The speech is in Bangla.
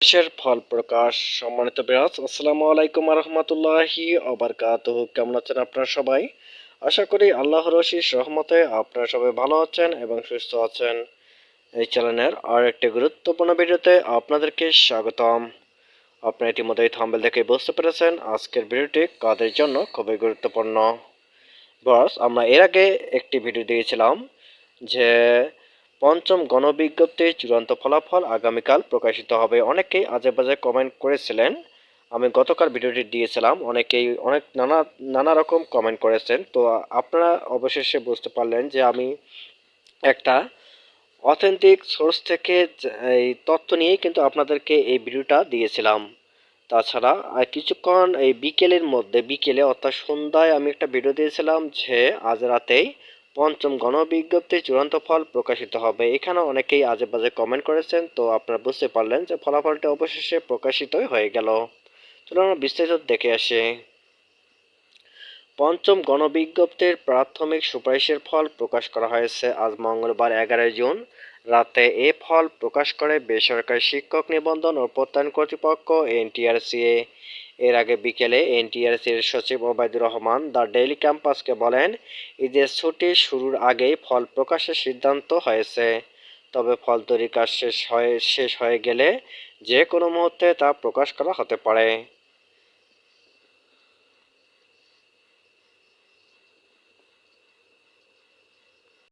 দেশের ফল প্রকাশ, সম্মানিত বিরাজ আসসালামু আলাইকুম রহমতুল্লাহি অবরকাত কেমন আছেন আপনারা সবাই? আশা করি আল্লাহ রশিস রহমতে আপনারা সবাই ভালো আছেন এবং সুস্থ আছেন। এই চ্যানেলের আর একটি গুরুত্বপূর্ণ ভিডিওতে আপনাদেরকে স্বাগতম। আপনারা ইতিমধ্যেই থাম্বেল দেখে বুঝতে পেরেছেন আজকের ভিডিওটি কাদের জন্য খুবই গুরুত্বপূর্ণ। বস আমরা এর আগে একটি ভিডিও দিয়েছিলাম যে পঞ্চম গণবিজ্ঞপ্তির চূড়ান্ত ফলাফল আগামীকাল প্রকাশিত হবে। অনেকেই আজে বাজে কমেন্ট করেছিলেন, আমি গতকাল ভিডিওটি দিয়েছিলাম, অনেকেই অনেক নানা নানা রকম কমেন্ট করেছেন। তো আপনারা অবশেষে বুঝতে পারলেন যে আমি একটা অথেন্টিক সোর্স থেকে এই তথ্য নিয়েই কিন্তু আপনাদেরকে এই ভিডিওটা দিয়েছিলাম। তাছাড়া আর কিছুক্ষণ এই বিকেলের মধ্যে, বিকেলে অর্থাৎ সন্ধ্যায় আমি একটা ভিডিও দিয়েছিলাম যে আজ রাতেই পঞ্চম গণবিজ্ঞপ্তির চূড়ান্ত ফল প্রকাশিত হবে। এখানে অনেকেই আজে বাজে কমেন্ট করেছেন, তো আপনারা বুঝতে পারলেন যে ফলাফলটা অবশেষে প্রকাশিতই হয়ে গেল। চলুন আমরা বিস্তারিত দেখে আসি। পঞ্চম গণবিজ্ঞপ্তির প্রাথমিক সুপারিশের ফল প্রকাশ করা হয়েছে আজ মঙ্গলবার এগারোই জুন। রাতে এ ফল প্রকাশ করে বেসরকারি শিক্ষক নিবন্ধন ও প্রত্যয়ন কর্তৃপক্ষ, এনটিআরসিএ। এর আগে বিকেলে এনটিআরসির সচিব ওবায়দুর রহমান দ্য ডেইলি ক্যাম্পাসকে বলেন, ঈদের ছুটি শুরুর আগেই ফল প্রকাশের সিদ্ধান্ত হয়েছে। তবে ফল তৈরির কাজ শেষ হয়ে শেষ হয়ে গেলে যে কোনো মুহূর্তে তা প্রকাশ করা হতে পারে।